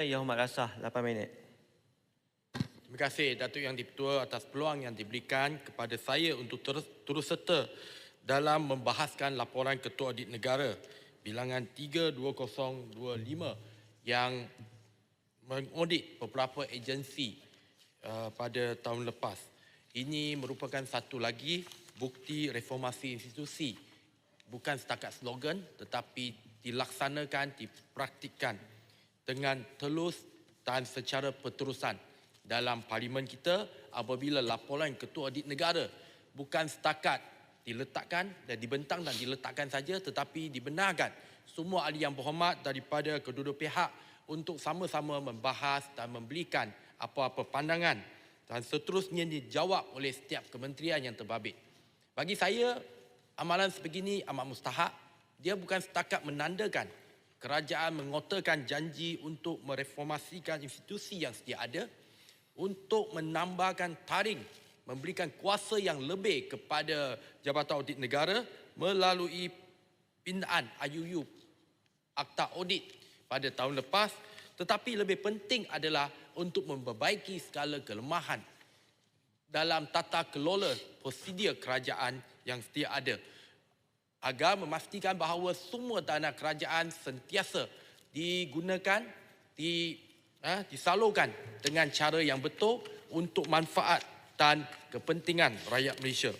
Yang Hormat Rasah 8 minit. Terima kasih Datuk Yang Dipertua atas peluang yang diberikan kepada saya untuk terus, terus serta dalam membahaskan laporan Ketua Audit Negara bilangan 32025 yang mengaudit beberapa agensi uh, pada tahun lepas. Ini merupakan satu lagi bukti reformasi institusi. Bukan setakat slogan tetapi dilaksanakan, dipraktikkan dengan telus dan secara berterusan dalam parlimen kita apabila laporan ketua audit negara bukan setakat diletakkan dan dibentang dan diletakkan saja tetapi dibenarkan semua ahli yang berhormat daripada kedua-dua pihak untuk sama-sama membahas dan memberikan apa-apa pandangan dan seterusnya dijawab oleh setiap kementerian yang terbabit. Bagi saya, amalan sebegini amat mustahak. Dia bukan setakat menandakan kerajaan mengotakan janji untuk mereformasikan institusi yang sedia ada untuk menambahkan taring memberikan kuasa yang lebih kepada Jabatan Audit Negara melalui pindaan IUU Akta Audit pada tahun lepas. Tetapi lebih penting adalah untuk memperbaiki segala kelemahan dalam tata kelola prosedur kerajaan yang sedia ada agar memastikan bahawa semua dana kerajaan sentiasa digunakan di ha, disalurkan dengan cara yang betul untuk manfaat dan kepentingan rakyat Malaysia.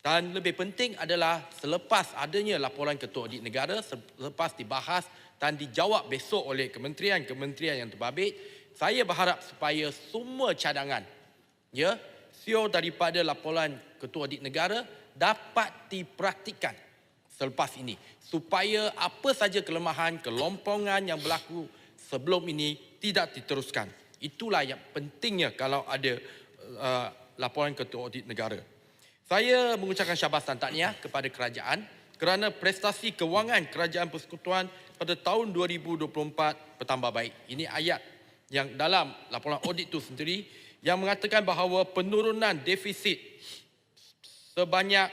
Dan lebih penting adalah selepas adanya laporan Ketua Audit Negara, selepas dibahas dan dijawab besok oleh kementerian-kementerian yang terbabit, saya berharap supaya semua cadangan ya, sio daripada laporan Ketua Audit Negara dapat dipraktikkan selepas ini supaya apa saja kelemahan, kelompongan yang berlaku sebelum ini tidak diteruskan. Itulah yang pentingnya kalau ada uh, laporan ketua audit negara. Saya mengucapkan syabas dan tahniah kepada kerajaan kerana prestasi kewangan kerajaan persekutuan pada tahun 2024 bertambah baik. Ini ayat yang dalam laporan audit itu sendiri yang mengatakan bahawa penurunan defisit sebanyak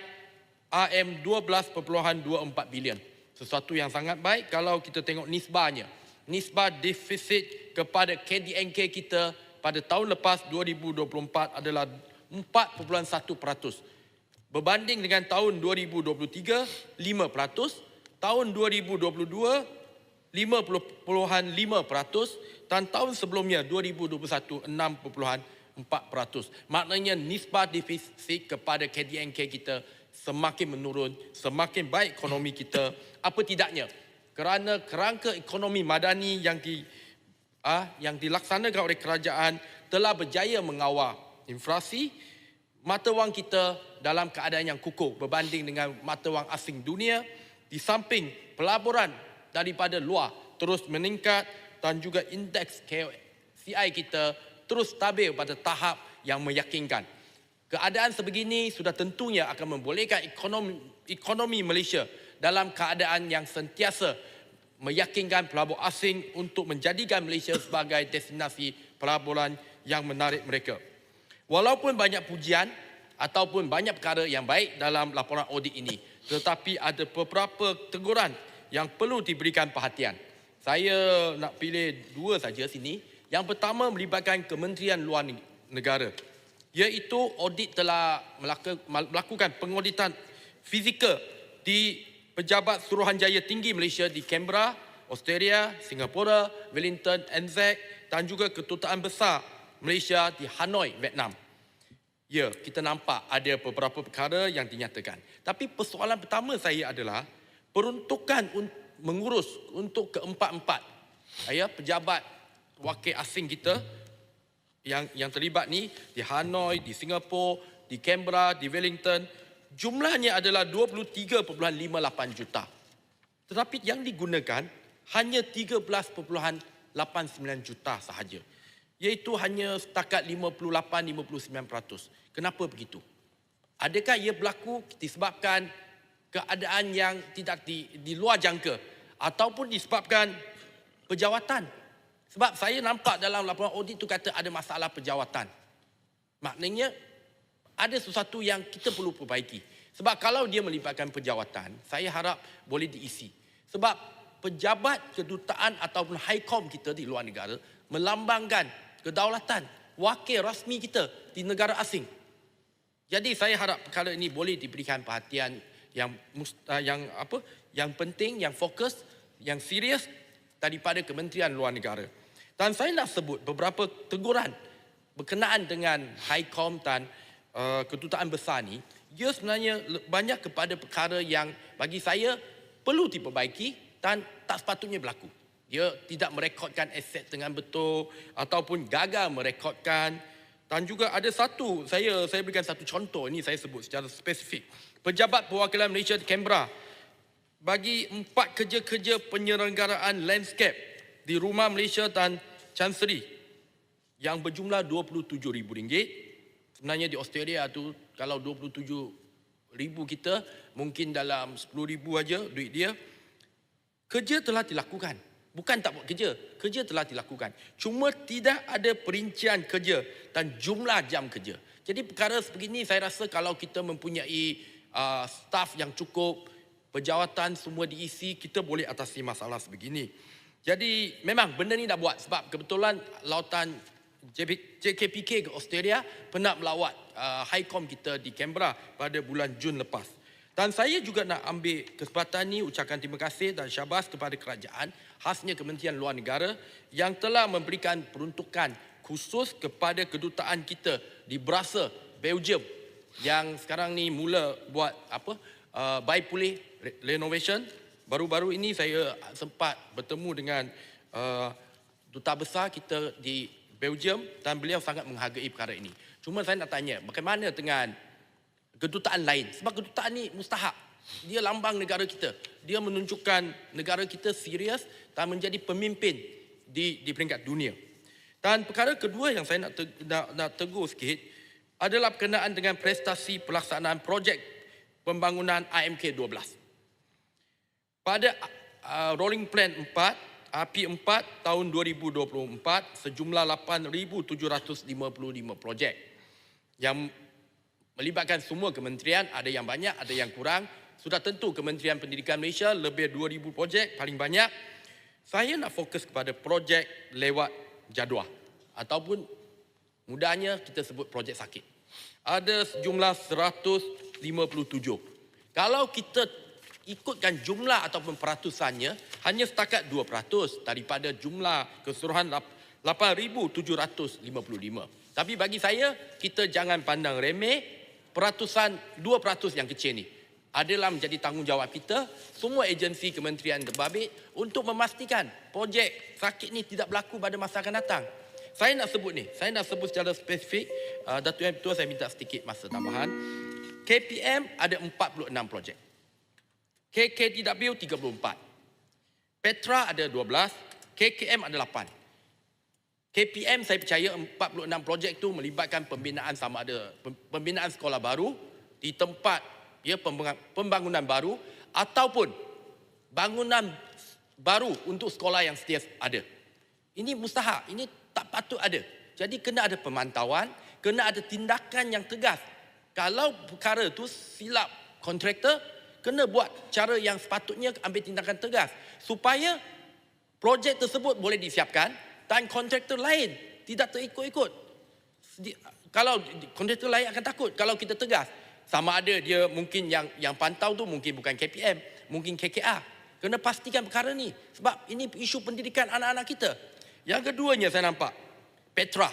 RM 12.24 bilion. Sesuatu yang sangat baik kalau kita tengok nisbahnya. Nisbah defisit kepada KDNK kita pada tahun lepas 2024 adalah 4.1%. Berbanding dengan tahun 2023, 5%. Tahun 2022, 50.5%. Dan tahun sebelumnya, 2021, 6.4%. Maknanya nisbah defisit kepada KDNK kita semakin menurun, semakin baik ekonomi kita. Apa tidaknya? Kerana kerangka ekonomi madani yang di ah, yang dilaksanakan oleh kerajaan telah berjaya mengawal inflasi, mata wang kita dalam keadaan yang kukuh berbanding dengan mata wang asing dunia, di samping pelaburan daripada luar terus meningkat dan juga indeks KCI kita terus stabil pada tahap yang meyakinkan. Keadaan sebegini sudah tentunya akan membolehkan ekonomi, ekonomi Malaysia dalam keadaan yang sentiasa meyakinkan pelabur asing untuk menjadikan Malaysia sebagai destinasi pelaburan yang menarik mereka. Walaupun banyak pujian ataupun banyak perkara yang baik dalam laporan audit ini, tetapi ada beberapa teguran yang perlu diberikan perhatian. Saya nak pilih dua saja sini. Yang pertama melibatkan Kementerian Luar Negara iaitu audit telah melakukan pengauditan fizikal di Pejabat Suruhanjaya Tinggi Malaysia di Canberra, Australia, Singapura, Wellington, Anzac dan juga Kedutaan Besar Malaysia di Hanoi, Vietnam. Ya, kita nampak ada beberapa perkara yang dinyatakan. Tapi persoalan pertama saya adalah peruntukan mengurus untuk keempat-empat ya, pejabat wakil asing kita yang yang terlibat ni di Hanoi, di Singapura, di Canberra, di Wellington, jumlahnya adalah 23.58 juta. Tetapi yang digunakan hanya 13.89 juta sahaja. Iaitu hanya setakat 58-59%. Kenapa begitu? Adakah ia berlaku disebabkan keadaan yang tidak di, di luar jangka ataupun disebabkan pejawatan sebab saya nampak dalam laporan audit itu kata ada masalah pejawatan. Maknanya ada sesuatu yang kita perlu perbaiki. Sebab kalau dia melibatkan pejawatan, saya harap boleh diisi. Sebab pejabat kedutaan ataupun highcom kita di luar negara melambangkan kedaulatan wakil rasmi kita di negara asing. Jadi saya harap perkara ini boleh diberikan perhatian yang yang apa yang penting yang fokus yang serius daripada Kementerian Luar Negara. Dan saya nak sebut beberapa teguran berkenaan dengan High Com dan uh, kedutaan besar ni, ia sebenarnya banyak kepada perkara yang bagi saya perlu diperbaiki dan tak sepatutnya berlaku. Dia tidak merekodkan aset dengan betul ataupun gagal merekodkan dan juga ada satu saya saya berikan satu contoh ini saya sebut secara spesifik. Pejabat perwakilan Malaysia di Canberra bagi empat kerja-kerja penyelenggaraan landscape di Rumah Malaysia dan Chancery yang berjumlah RM27,000. Sebenarnya di Australia tu kalau RM27,000 kita mungkin dalam RM10,000 aja duit dia. Kerja telah dilakukan. Bukan tak buat kerja. Kerja telah dilakukan. Cuma tidak ada perincian kerja dan jumlah jam kerja. Jadi perkara sebegini saya rasa kalau kita mempunyai uh, staff yang cukup, pejawatan semua diisi, kita boleh atasi masalah sebegini. Jadi memang benda ni dah buat sebab kebetulan lautan JKPK ke Australia pernah melawat uh, High Com kita di Canberra pada bulan Jun lepas. Dan saya juga nak ambil kesempatan ini ucapkan terima kasih dan syabas kepada kerajaan khasnya Kementerian Luar Negara yang telah memberikan peruntukan khusus kepada kedutaan kita di Brussels, Belgium yang sekarang ni mula buat apa uh, buy pulih renovation baru-baru ini saya sempat bertemu dengan uh, duta besar kita di Belgium dan beliau sangat menghargai perkara ini. Cuma saya nak tanya, bagaimana dengan kedutaan lain? Sebab kedutaan ini mustahak. Dia lambang negara kita. Dia menunjukkan negara kita serius dan menjadi pemimpin di di peringkat dunia. Dan perkara kedua yang saya nak, te, nak, nak tegur sikit adalah berkenaan dengan prestasi pelaksanaan projek pembangunan IMK 12 pada uh, rolling plan 4 API 4 tahun 2024 sejumlah 8755 projek. Yang melibatkan semua kementerian ada yang banyak ada yang kurang. Sudah tentu Kementerian Pendidikan Malaysia lebih 2000 projek paling banyak. Saya nak fokus kepada projek lewat jadual. Ataupun mudahnya kita sebut projek sakit. Ada sejumlah 157 kalau kita ikutkan jumlah ataupun peratusannya hanya setakat 2% daripada jumlah keseluruhan 8,755. Tapi bagi saya, kita jangan pandang remeh peratusan 2% yang kecil ni. Adalah menjadi tanggungjawab kita, semua agensi kementerian terbabit untuk memastikan projek sakit ni tidak berlaku pada masa akan datang. Saya nak sebut ni, saya nak sebut secara spesifik, uh, Datuk Yang Ketua saya minta sedikit masa tambahan. KPM ada 46 projek. KKTW 34. Petra ada 12, KKM ada 8. KPM saya percaya 46 projek itu melibatkan pembinaan sama ada pembinaan sekolah baru di tempat ya pembangunan baru ataupun bangunan baru untuk sekolah yang setia ada. Ini mustahak, ini tak patut ada. Jadi kena ada pemantauan, kena ada tindakan yang tegas. Kalau perkara itu silap kontraktor, kena buat cara yang sepatutnya ambil tindakan tegas supaya projek tersebut boleh disiapkan dan kontraktor lain tidak terikut-ikut. Kalau kontraktor lain akan takut kalau kita tegas. Sama ada dia mungkin yang yang pantau tu mungkin bukan KPM, mungkin KKR. Kena pastikan perkara ni sebab ini isu pendidikan anak-anak kita. Yang keduanya saya nampak Petra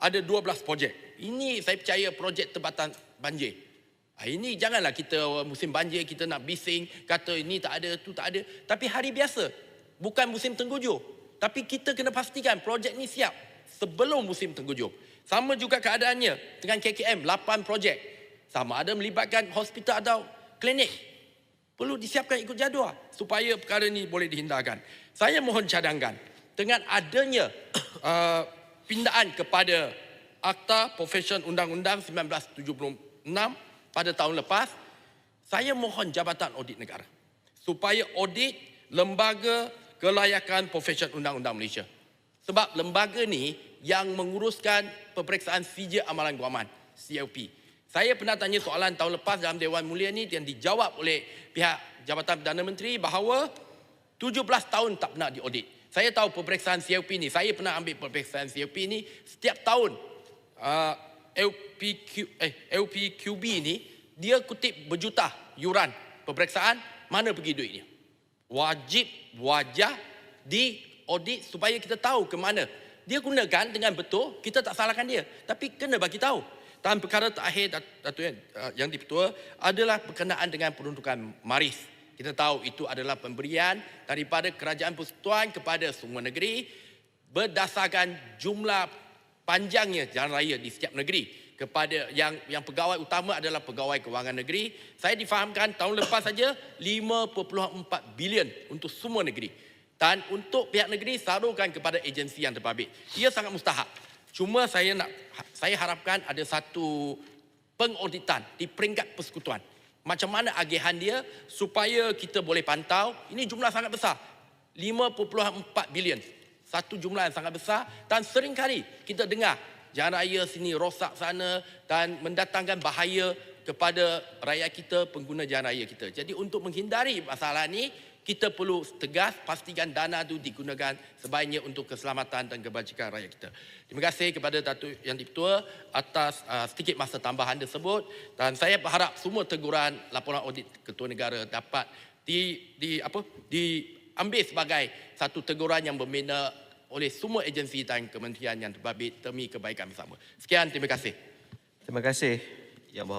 ada 12 projek. Ini saya percaya projek tempatan banjir. Ah, ini janganlah kita musim banjir kita nak bising kata ini tak ada tu tak ada. Tapi hari biasa bukan musim tenggujuk tapi kita kena pastikan projek ni siap sebelum musim tenggujuk sama juga keadaannya dengan KKM 8 projek. Sama ada melibatkan hospital atau klinik. Perlu disiapkan ikut jadual supaya perkara ini boleh dihindarkan. Saya mohon cadangkan dengan adanya uh, pindaan kepada Akta Profesion Undang-Undang 1976 pada tahun lepas, saya mohon Jabatan Audit Negara supaya audit lembaga kelayakan profesion undang-undang Malaysia. Sebab lembaga ni yang menguruskan peperiksaan CJ Amalan Guaman, CLP. Saya pernah tanya soalan tahun lepas dalam Dewan Mulia ni yang dijawab oleh pihak Jabatan Perdana Menteri bahawa 17 tahun tak pernah diaudit. Saya tahu peperiksaan COP ni, saya pernah ambil peperiksaan COP ni setiap tahun. Uh, LPQ, eh, LPQB ni, dia kutip berjuta yuran peperiksaan, mana pergi duitnya? Wajib, wajah di audit supaya kita tahu ke mana. Dia gunakan dengan betul, kita tak salahkan dia. Tapi kena bagi tahu. Dan perkara terakhir, Dat- Datuk Yan, uh, yang dipertua adalah berkenaan dengan peruntukan maris. Kita tahu itu adalah pemberian daripada kerajaan persekutuan kepada semua negeri berdasarkan jumlah panjangnya jalan raya di setiap negeri kepada yang yang pegawai utama adalah pegawai kewangan negeri. Saya difahamkan tahun lepas saja 5.4 bilion untuk semua negeri. Dan untuk pihak negeri salurkan kepada agensi yang terbabit. Ia sangat mustahak. Cuma saya nak saya harapkan ada satu pengauditan di peringkat persekutuan. Macam mana agihan dia supaya kita boleh pantau. Ini jumlah sangat besar. 5.4 bilion. Satu jumlah yang sangat besar dan seringkali kita dengar jalan raya sini rosak sana dan mendatangkan bahaya kepada rakyat kita, pengguna jalan raya kita. Jadi untuk menghindari masalah ini, kita perlu tegas pastikan dana itu digunakan sebaiknya untuk keselamatan dan kebajikan rakyat kita. Terima kasih kepada Datuk Yang Dipertua atas uh, sedikit masa tambahan tersebut dan saya berharap semua teguran laporan audit Ketua Negara dapat di di apa diambil sebagai satu teguran yang berbina oleh semua agensi dan kementerian yang terbabit demi kebaikan bersama. Sekian, terima kasih. Terima kasih Yang Berhormat.